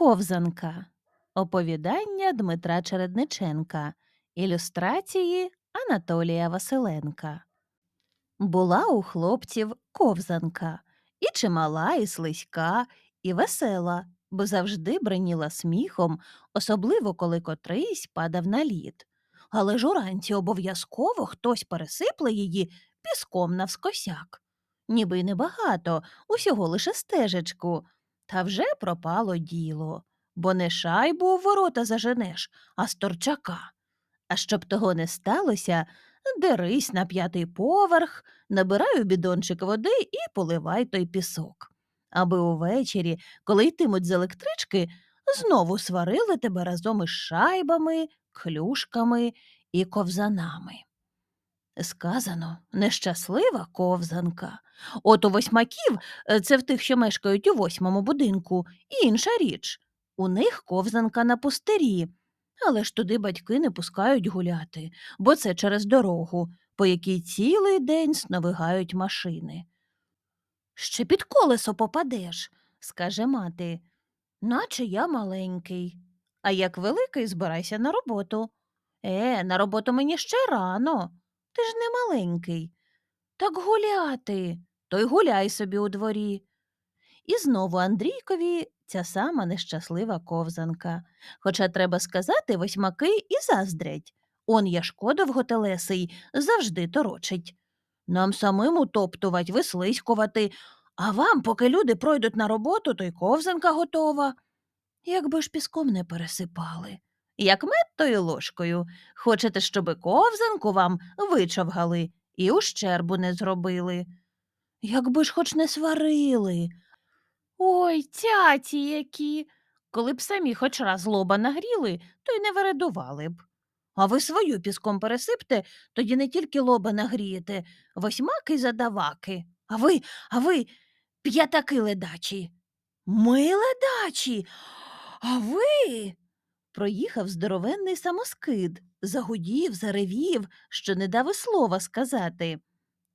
Ковзанка. Оповідання Дмитра Чередниченка. Ілюстрації Анатолія Василенка. Була у хлопців ковзанка, і чимала, і слизька, і весела, бо завжди бреніла сміхом, особливо коли котрийсь падав на лід. Але ж уранці обов'язково хтось пересипле її піском навскосяк. Ніби й небагато, усього лише стежечку. Та вже пропало діло, бо не шайбу у ворота заженеш, а сторчака. А щоб того не сталося, дерись на п'ятий поверх, набирай у бідончик води і поливай той пісок. Аби увечері, коли йтимуть з електрички, знову сварили тебе разом із шайбами, клюшками і ковзанами. Сказано, нещаслива ковзанка. От у восьмаків, е, це в тих, що мешкають у восьмому будинку, інша річ. У них ковзанка на пустирі, але ж туди батьки не пускають гуляти, бо це через дорогу, по якій цілий день сновигають машини. Ще під колесо попадеш, скаже мати, наче я маленький. А як великий, збирайся на роботу. Е, на роботу мені ще рано. Ти ж не маленький. Так гуляти, то й гуляй собі у дворі. І знову Андрійкові ця сама нещаслива ковзанка. Хоча, треба сказати, восьмаки і заздрять. Он Яшко довготелесий завжди торочить. Нам самим утоптувать, вислизькувати, а вам, поки люди пройдуть на роботу, то й ковзанка готова. Якби ж піском не пересипали. Як мед, ложкою. Хочете, щоби ковзанку вам вичавгали і ущербу не зробили. Якби ж хоч не сварили. Ой, тяті які. Коли б самі хоч раз лоба нагріли, то й не вередували б. А ви свою піском пересипте, тоді не тільки лоба нагрієте, восьмаки задаваки. А ви, а ви п'ятаки ледачі. Ми ледачі. А ви. Проїхав здоровенний самоскид, загудів, заревів, що не дав і слова сказати.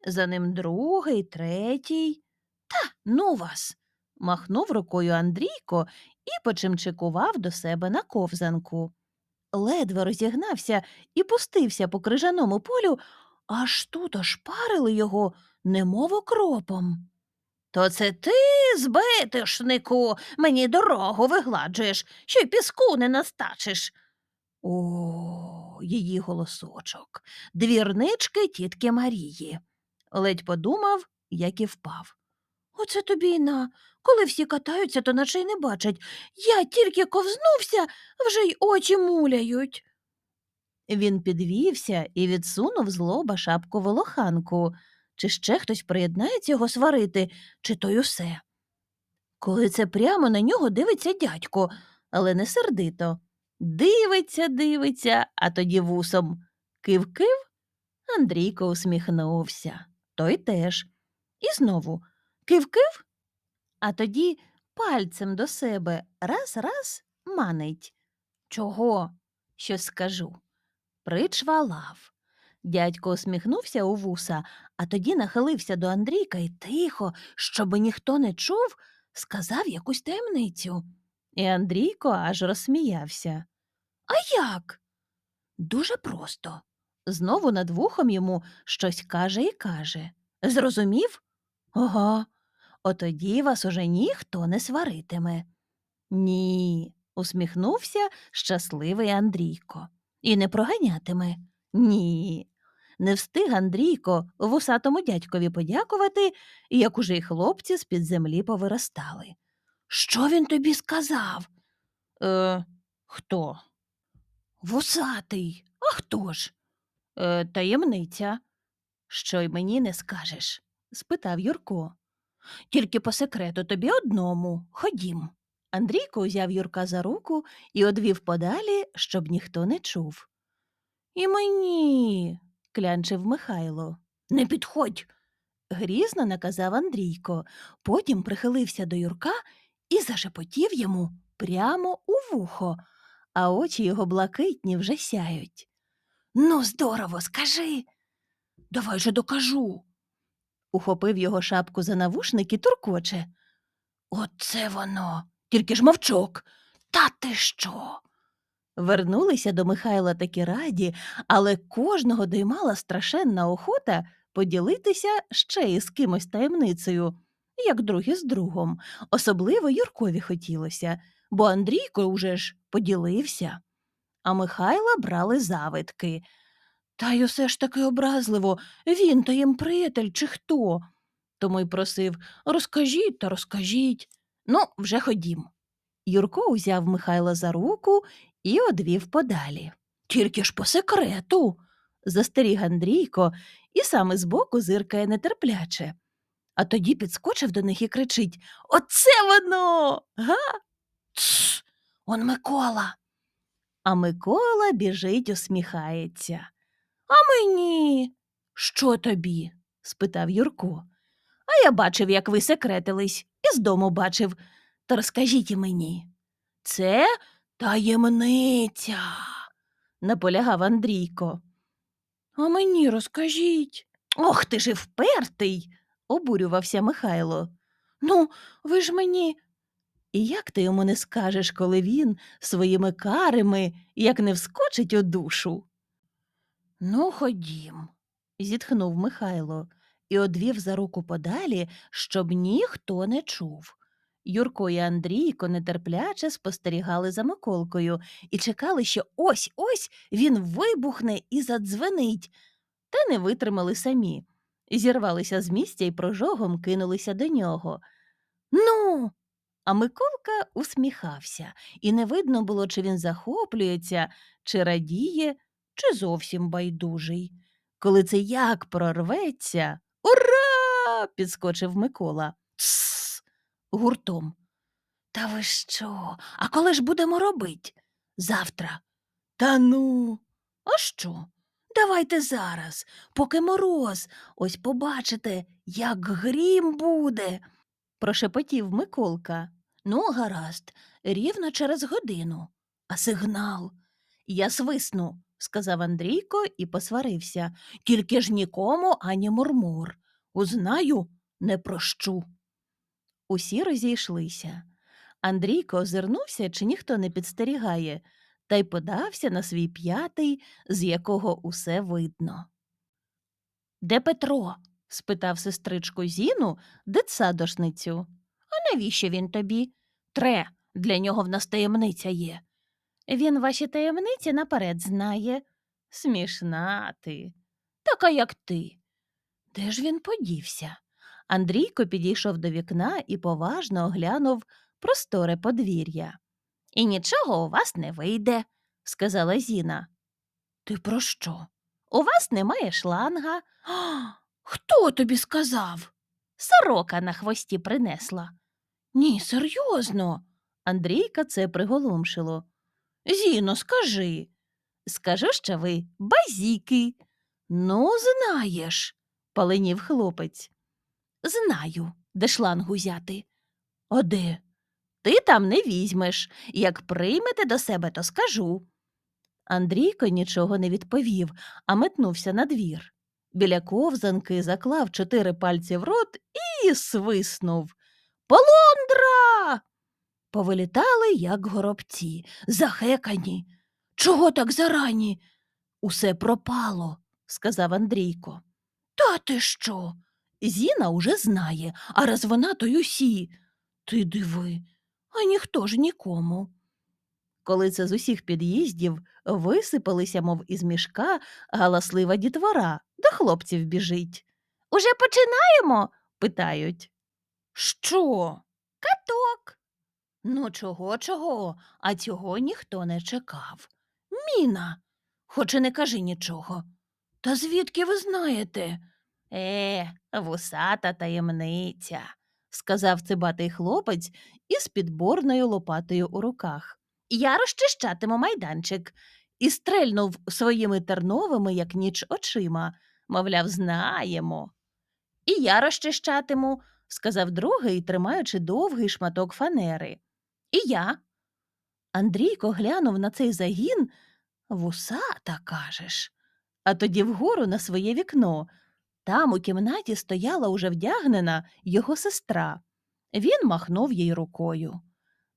За ним другий, третій. Та ну вас. махнув рукою Андрійко і почимчикував до себе на ковзанку. Ледве розігнався і пустився по крижаному полю, аж тут ошпарили його, немов окропом. То це ти, збитишнику, мені дорогу вигладжуєш, що й піску не настачиш. О, її голосочок, двірнички тітки Марії. Ледь подумав, як і впав. Оце тобі й на. Коли всі катаються, то наче й не бачать. Я тільки ковзнувся, вже й очі муляють. Він підвівся і відсунув з лоба шапку волоханку. Чи ще хтось приєднається його сварити, чи то й усе. Коли це прямо на нього дивиться дядько, але не сердито. Дивиться, дивиться, а тоді вусом. Кив-кив. Андрійко усміхнувся. Той теж. І знову кив-кив, а тоді пальцем до себе раз-раз манить. Чого? Щось скажу. Причвалав. Дядько усміхнувся у вуса, а тоді нахилився до Андрійка і тихо, щоби ніхто не чув, сказав якусь таємницю. І Андрійко аж розсміявся. А як? Дуже просто. Знову над вухом йому щось каже і каже. Зрозумів? Ага. Отоді вас уже ніхто не сваритиме. Ні, усміхнувся щасливий Андрійко. І не проганятиме. Ні. Не встиг Андрійко вусатому дядькові подякувати, як уже й хлопці з-під землі повиростали. Що він тобі сказав? Е, хто? Вусатий. А хто ж? Е, таємниця. Що й мені не скажеш? спитав Юрко. Тільки по секрету тобі одному. Ходім. Андрійко узяв Юрка за руку і одвів подалі, щоб ніхто не чув. І мені, клянчив Михайло. Не підходь. грізно наказав Андрійко, потім прихилився до Юрка і зашепотів йому прямо у вухо, а очі його блакитні вже сяють. Ну, здорово, скажи. Давай же докажу. Ухопив його шапку за навушник і туркоче. Оце воно. Тільки ж мовчок. Та ти що? Вернулися до Михайла такі раді, але кожного доймала страшенна охота поділитися ще із кимось таємницею, як другі з другом. Особливо Юркові хотілося, бо Андрійко уже ж поділився. А Михайла брали завидки. Та й усе ж таки образливо, він та їм приятель чи хто. Тому й просив розкажіть та розкажіть. Ну, вже ходім. Юрко узяв Михайла за руку і одвів подалі. Тільки ж по секрету. застеріг Андрійко і саме збоку зиркає нетерпляче. А тоді підскочив до них і кричить Оце воно. Га? Тс, он Микола. А Микола біжить, усміхається. А мені? Що тобі? спитав Юрко. А я бачив, як ви секретились, і з дому бачив. То розкажіть і мені. Це таємниця, наполягав Андрійко. А мені розкажіть. Ох, ти ж і впертий, обурювався Михайло. Ну, ви ж мені. І як ти йому не скажеш, коли він своїми карами як не вскочить у душу? Ну, ходім, зітхнув Михайло і одвів за руку подалі, щоб ніхто не чув. Юрко і Андрійко нетерпляче спостерігали за Миколкою і чекали, що ось ось він вибухне і задзвенить, та не витримали самі. Зірвалися з місця і прожогом кинулися до нього. Ну. А Миколка усміхався, і не видно було, чи він захоплюється, чи радіє, чи зовсім байдужий. Коли це як прорветься. Ура! підскочив Микола. Гуртом. Та ви що? А коли ж будемо робить? Завтра. Та ну. А що? Давайте зараз, поки мороз, ось побачите, як грім буде, прошепотів Миколка. Ну, гаразд, рівно через годину. А сигнал. Я свисну, сказав Андрійко і посварився. Тільки ж нікому ані мурмур. Узнаю, не прощу. Усі розійшлися. Андрійко озирнувся, чи ніхто не підстерігає, та й подався на свій п'ятий, з якого усе видно. Де Петро? спитав сестричку Зіну, дитсадошницю. А навіщо він тобі? Тре, для нього в нас таємниця є. Він ваші таємниці наперед знає. Смішна ти. Така, як ти. Де ж він подівся? Андрійко підійшов до вікна і поважно оглянув просторе подвір'я. І нічого у вас не вийде, сказала Зіна. Ти про що? У вас немає шланга. Хто тобі сказав? Сорока на хвості принесла. Ні, серйозно. Андрійка це приголомшило. Зіно, скажи. Скажу, що ви базіки. Ну, знаєш, паленів хлопець. Знаю, де шлангу взяти. Де? Ти там не візьмеш. Як приймете до себе, то скажу. Андрійко нічого не відповів, а метнувся на двір. Біля ковзанки заклав чотири пальці в рот і свиснув. Полондра. Повилітали, як горобці, захекані. Чого так зарані? Усе пропало, сказав Андрійко. Та ти що? Зіна уже знає, а раз вона, то й усі. Ти диви, а ніхто ж нікому. Коли це з усіх під'їздів висипалися, мов із мішка, галаслива дітвора, до хлопців біжить. Уже починаємо? питають. Що? Каток. Ну, чого, чого, а цього ніхто не чекав. Міна, хоч і не кажи нічого. Та звідки ви знаєте? Е, вусата таємниця, сказав цибатий хлопець із підборною лопатою у руках. Я розчищатиму майданчик і стрельнув своїми терновими, як ніч очима, мовляв, знаємо. І я розчищатиму, сказав другий, тримаючи довгий шматок фанери. І я. Андрійко глянув на цей загін. Вусата, кажеш. А тоді вгору на своє вікно. Там у кімнаті стояла уже вдягнена його сестра. Він махнув їй рукою.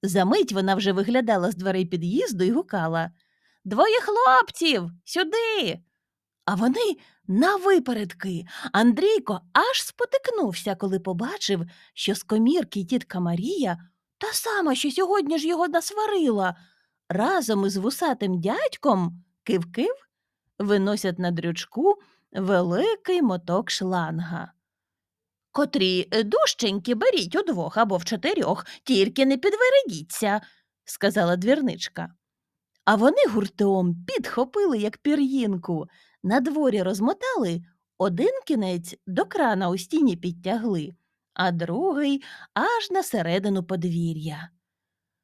Замить вона вже виглядала з дверей під'їзду і гукала Двоє хлопців, сюди. А вони навипередки. Андрійко аж спотикнувся, коли побачив, що з комірки тітка Марія, та сама, що сьогодні ж його насварила, разом із вусатим дядьком кив-кив виносять на дрючку великий моток шланга. Котрі е, дужченькі беріть удвох або в чотирьох, тільки не підвередіться, сказала двірничка. А вони гуртом підхопили, як пір'їнку, на дворі розмотали, один кінець до крана у стіні підтягли, а другий аж на середину подвір'я.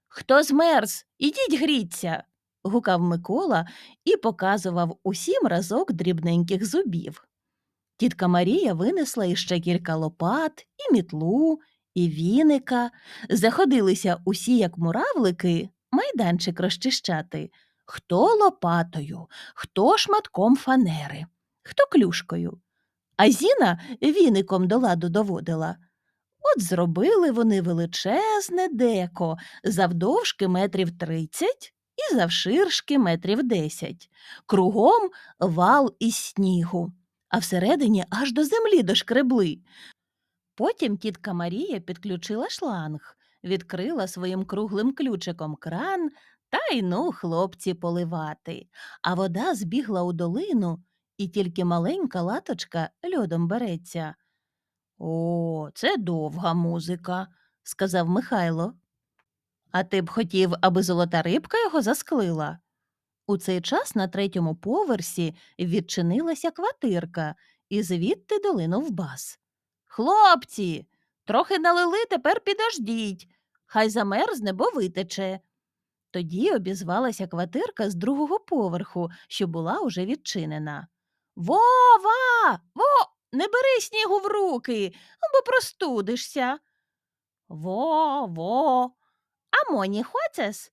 Хто змерз, ідіть гріться. Гукав Микола і показував усім разок дрібненьких зубів. Тітка Марія винесла іще кілька лопат, і мітлу, і віника. Заходилися усі, як муравлики, майданчик розчищати. Хто лопатою, хто шматком фанери, хто клюшкою. А Зіна віником до ладу доводила. От зробили вони величезне деко, завдовжки метрів тридцять і завширшки метрів десять, кругом вал із снігу а всередині аж до землі дошкребли. Потім тітка Марія підключила шланг, відкрила своїм круглим ключиком кран та й ну хлопці поливати, а вода збігла у долину, і тільки маленька латочка льодом береться. О, це довга музика, сказав Михайло. А ти б хотів, аби золота рибка його засклила. У цей час на третьому поверсі відчинилася квартирка, і звідти долинув бас. Хлопці, трохи налили, тепер підождіть. Хай замерзне, бо витече. Тоді обізвалася квартирка з другого поверху, що була уже відчинена. Вова, во, не бери снігу в руки, бо простудишся. Во, во, а моні хочеш?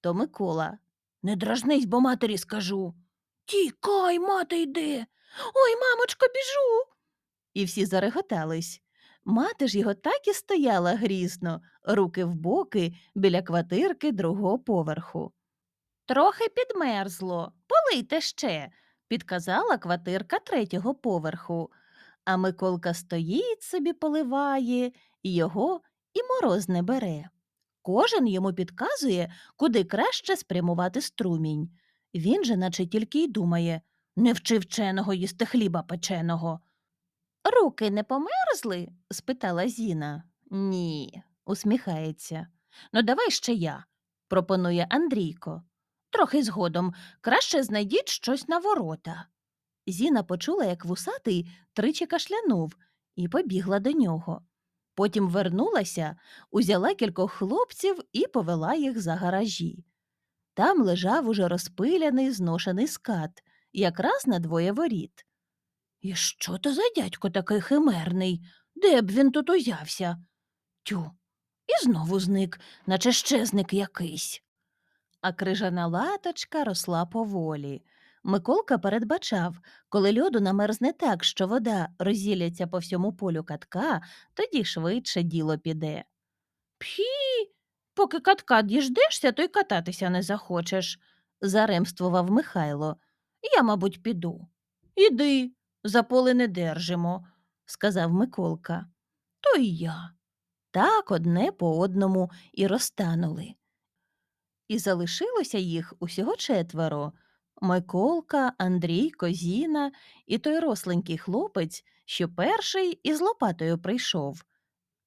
То Микола. Не дражнись, бо матері скажу. Тікай, мати йде. Ой, мамочко, біжу. І всі зареготались. Мати ж його так і стояла грізно, руки в боки біля квартирки другого поверху. Трохи підмерзло, полийте ще, підказала квартирка третього поверху. А Миколка стоїть собі поливає, і його і мороз не бере. Кожен йому підказує, куди краще спрямувати струмінь. Він же, наче тільки й думає не вчи вченого їсти хліба печеного. Руки не померзли? спитала Зіна. Ні, усміхається. Ну, давай ще я, пропонує Андрійко. Трохи згодом краще знайдіть щось на ворота. Зіна почула, як вусатий тричі кашлянув, і побігла до нього. Потім вернулася, узяла кількох хлопців і повела їх за гаражі. Там лежав уже розпиляний зношений скат, якраз на двоє воріт. І що то за дядько такий химерний? Де б він тут узявся? Тю, і знову зник, наче щезник якийсь. А крижана латочка росла поволі. Миколка передбачав, коли льоду намерзне так, що вода розілляться по всьому полю катка, тоді швидше діло піде. Пхі, поки катка діждешся, то й кататися не захочеш, заремствував Михайло. Я, мабуть, піду. Іди, за поле не держимо, сказав Миколка. То й я. Так одне по одному і розтанули. І залишилося їх усього четверо. Миколка, Андрійко, Зіна і той росленький хлопець, що перший із лопатою прийшов.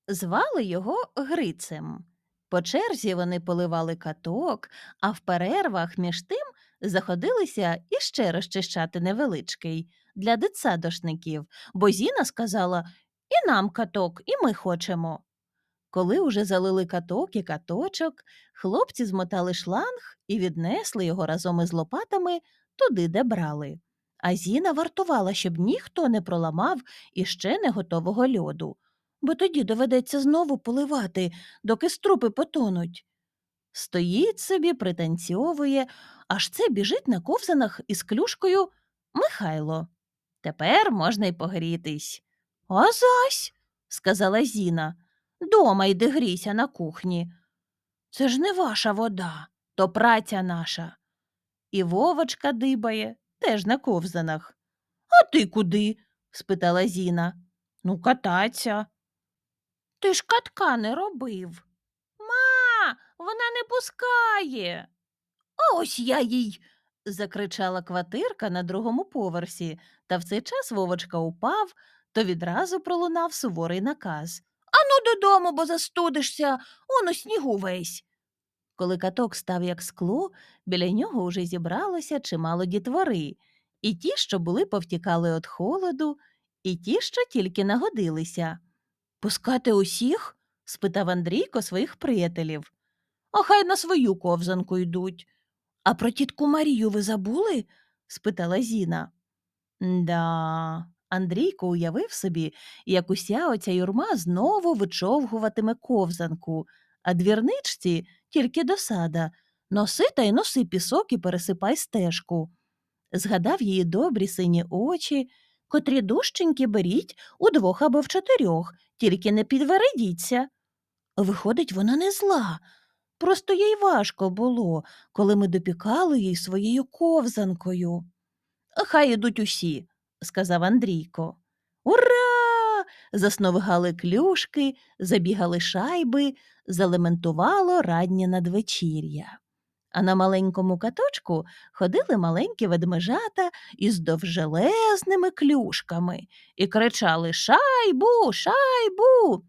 Звали його Грицем. По черзі вони поливали каток, а в перервах між тим заходилися іще розчищати невеличкий для дитсадошників, бо Зіна сказала і нам каток, і ми хочемо. Коли уже залили каток і каточок, хлопці змотали шланг і віднесли його разом із лопатами туди, де брали. А Зіна вартувала, щоб ніхто не проламав іще не готового льоду, бо тоді доведеться знову поливати, доки струпи потонуть. Стоїть собі, пританцьовує, аж це біжить на ковзанах із клюшкою Михайло. Тепер можна й погрітись. А зась, сказала Зіна. Дома йди грійся на кухні. Це ж не ваша вода, то праця наша. І Вовочка дибає, теж на ковзанах. А ти куди? спитала Зіна. Ну, кататься. Ти ж катка не робив. Ма, вона не пускає. Ось я їй. закричала квартирка на другому поверсі, та в цей час Вовочка упав, то відразу пролунав суворий наказ. Ану додому, бо застудишся, он у снігу весь. Коли каток став як скло, біля нього уже зібралося чимало дітвори, і ті, що були повтікали від холоду, і ті, що тільки нагодилися. Пускати усіх? спитав Андрійко своїх приятелів. А хай на свою ковзанку йдуть. А про тітку Марію ви забули? спитала Зіна. Да, Андрійко уявив собі, як уся оця юрма знову вичовгуватиме ковзанку, а двірничці тільки досада. Носи та й носи пісок і пересипай стежку. Згадав її добрі сині очі, котрі дужченькі беріть удвох або в чотирьох, тільки не підвередіться. Виходить, вона не зла. Просто їй важко було, коли ми допікали їй своєю ковзанкою. Хай ідуть усі, сказав Андрійко. Ура! Засновигали клюшки, забігали шайби, залементувало раднє надвечір'я. А на маленькому каточку ходили маленькі ведмежата із довжелезними клюшками і кричали Шайбу, шайбу.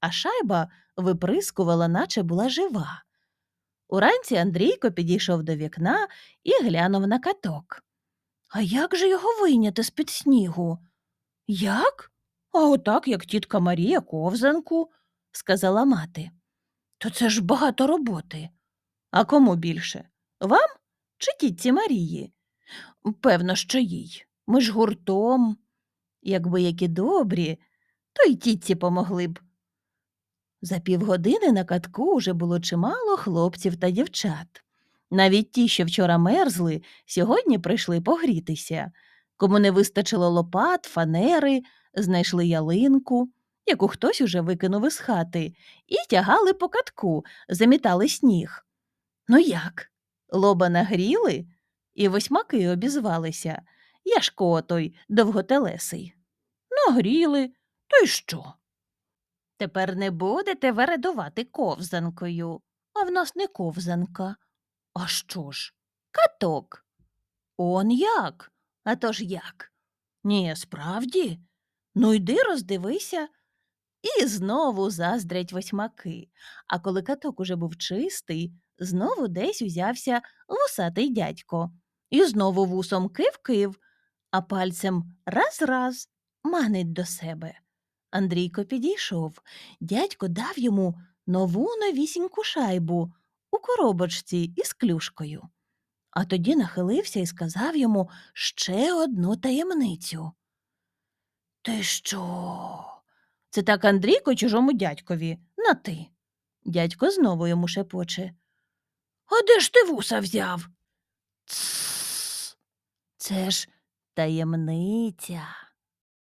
А шайба виприскувала, наче була жива. Уранці Андрійко підійшов до вікна і глянув на каток. А як же його вийняти з-під снігу? Як? А отак, як тітка Марія ковзанку, сказала мати. То це ж багато роботи. А кому більше? Вам чи тітці Марії? Певно, що їй. Ми ж гуртом. Якби які добрі, то й тітці помогли б. За півгодини на катку уже було чимало хлопців та дівчат. Навіть ті, що вчора мерзли, сьогодні прийшли погрітися. Кому не вистачило лопат, фанери, знайшли ялинку, яку хтось уже викинув із хати, і тягали по катку, замітали сніг. Ну як? Лоба нагріли? І восьмаки обізвалися. Яшко той довготелесий. Нагріли, то й що? Тепер не будете вередувати ковзанкою. А в нас не ковзанка. А що ж? Каток. Он як? А то ж як? Ні, справді. Ну йди роздивися. І знову заздрять восьмаки. А коли каток уже був чистий, знову десь узявся вусатий дядько. І знову вусом кив-кив, а пальцем раз-раз манить до себе. Андрійко підійшов. Дядько дав йому нову новісіньку шайбу у коробочці із клюшкою. А тоді нахилився і сказав йому ще одну таємницю. Ти що? Це так Андрійко чужому дядькові на ти. Дядько знову йому шепоче. А де ж ти вуса взяв? Це ж таємниця.